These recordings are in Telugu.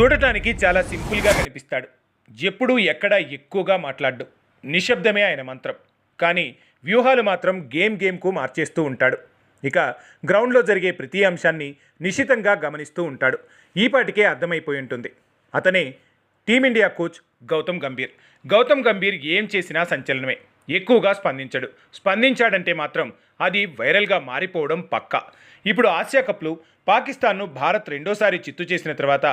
చూడటానికి చాలా సింపుల్గా కనిపిస్తాడు. ఎప్పుడూ ఎక్కడ ఎక్కువగా మాట్లాడ్డు. నిశ్శబ్దమే ఆయన మంత్రం. కానీ వ్యూహాలు మాత్రం గేమ్ గేమ్కు మార్చేస్తూ ఉంటాడు. ఇక గ్రౌండ్లో జరిగే ప్రతి అంశాన్ని నిశితంగా గమనిస్తూ ఉంటాడు. ఈపాటికే అర్థమైపోయి ఉంటుంది. అతనే team India coach Gautam Gambhir. Gautam Gambhir ఏం చేసినా సంచలనమే. ఎక్కువగా స్పందించడు. స్పందించాడంటే మాత్రం అది వైరల్గా మారిపోవడం పక్క. ఇప్పుడు ఆసియా కప్లో పాకిస్తాన్ను భారత్ రెండోసారి చిత్తు చేసిన తర్వాత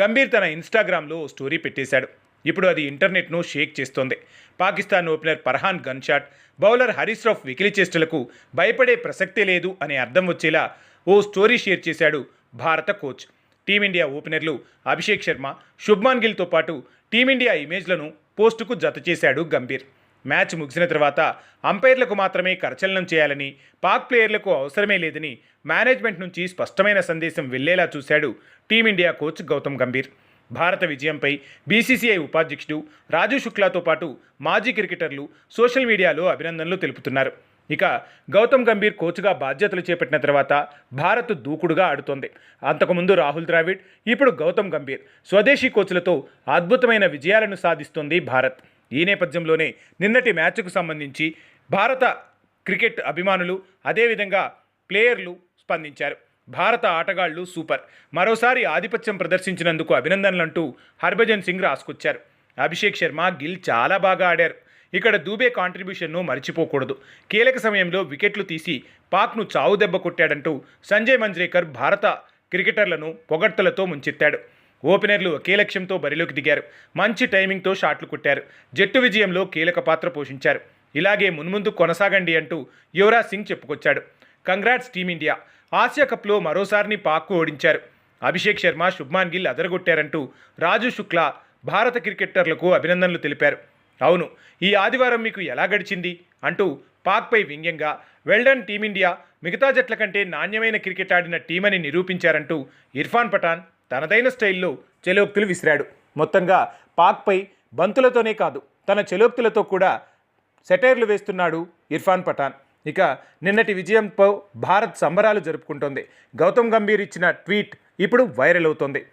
గంభీర్ తన ఇన్స్టాగ్రామ్లో ఓ స్టోరీ పెట్టేశాడు. ఇప్పుడు అది ఇంటర్నెట్ను షేక్ చేస్తోంది. Pakistan opener Farhan gunshot bowler Haris Rauf వికిలి చేష్టలకు భయపడే ప్రసక్తే లేదు అనే అర్థం వచ్చేలా ఓ స్టోరీ షేర్ చేశాడు భారత కోచ్. టీమిండియా ఓపెనర్లు అభిషేక్ శర్మ శుభ్మాన్ గిల్తో పాటు టీమిండియా ఇమేజ్లను పోస్టుకు జత చేశాడు గంభీర్. మ్యాచ్ ముగిసిన తర్వాత అంపైర్లకు మాత్రమే కరచలనం చేయాలని పాక్ ప్లేయర్లకు అవసరమే లేదని మేనేజ్మెంట్ నుంచి స్పష్టమైన సందేశం వెళ్ళేలా చూశాడు టీమిండియా కోచ్ గౌతమ్ గంభీర్. భారత విజయంపై బీసీసీఐ ఉపాధ్యక్షుడు రాజు శుక్లాతో పాటు మాజీ క్రికెటర్లు సోషల్ మీడియాలో అభినందనలు తెలుపుతున్నారు. ఇక గౌతమ్ గంభీర్ కోచ్గా బాధ్యతలు చేపట్టిన తర్వాత భారత్ దూకుడుగా ఆడుతోంది. అంతకుముందు రాహుల్ ద్రావిడ్ ఇప్పుడు గౌతమ్ గంభీర్. స్వదేశీ కోచ్లతో అద్భుతమైన విజయాలను సాధిస్తోంది భారత్. ఈ నేపథ్యంలోనే నిన్నటి మ్యాచ్కు సంబంధించి భారత క్రికెట్ అభిమానులు అదేవిధంగా ప్లేయర్లు స్పందించారు. భారత ఆటగాళ్ళు సూపర్. మరోసారి ఆధిపత్యం ప్రదర్శించినందుకు అభినందనలంటూ హర్భజన్ సింగ్ రాసుకొచ్చారు. అభిషేక్ శర్మ గిల్ చాలా బాగా ఆడారు. ఇక్కడ దూబే కాంట్రిబ్యూషన్ను మర్చిపోకూడదు. కీలక సమయంలో వికెట్లు తీసి పాక్ను చావు దెబ్బ కొట్టాడంటూ సంజయ్ మంజ్రేకర్ భారత క్రికెటర్లను పొగడ్తలతో ముంచెత్తాడు. ఓపెనర్లు ఒకే లక్ష్యంతో బరిలోకి దిగారు. మంచి టైమింగ్తో షాట్లు కొట్టారు. జట్టు విజయంలో కీలక పాత్ర పోషించారు. ఇలాగే మున్ముందు కొనసాగండి అంటూ యువరాజ్ సింగ్ చెప్పుకొచ్చాడు. Congrats team India. ఆసియా కప్లో మరోసారిని పాక్కు ఓడించారు. అభిషేక్ శర్మ శుభ్మాన్ గిల్ అదరగొట్టారంటూ రాజు శుక్లా భారత క్రికెటర్లకు అభినందనలు తెలిపారు. అవును ఈ ఆదివారం మీకు ఎలా గడిచింది? అంటూ పాక్పై వ్యంగ్యంగా వెల్డన్ టీమిండియా. మిగతా జట్ల కంటే నాణ్యమైన క్రికెట్ ఆడిన టీమని నిరూపించారంటూ ఇర్ఫాన్ పఠాన్ తనదైన స్టైల్లో చెలోక్తులు విసిరాడు. మొత్తంగా పాక్పై బంతులతోనే కాదు తన చెలోక్తులతో కూడా సెటైర్లు వేస్తున్నాడు ఇర్ఫాన్ పఠాన్. ఇక నిన్నటి విజయంతో భారత్ సంబరాలు జరుపుకుంటోంది. గౌతమ్ గంభీర్ ఇచ్చిన ట్వీట్ ఇప్పుడు వైరల్ అవుతోంది.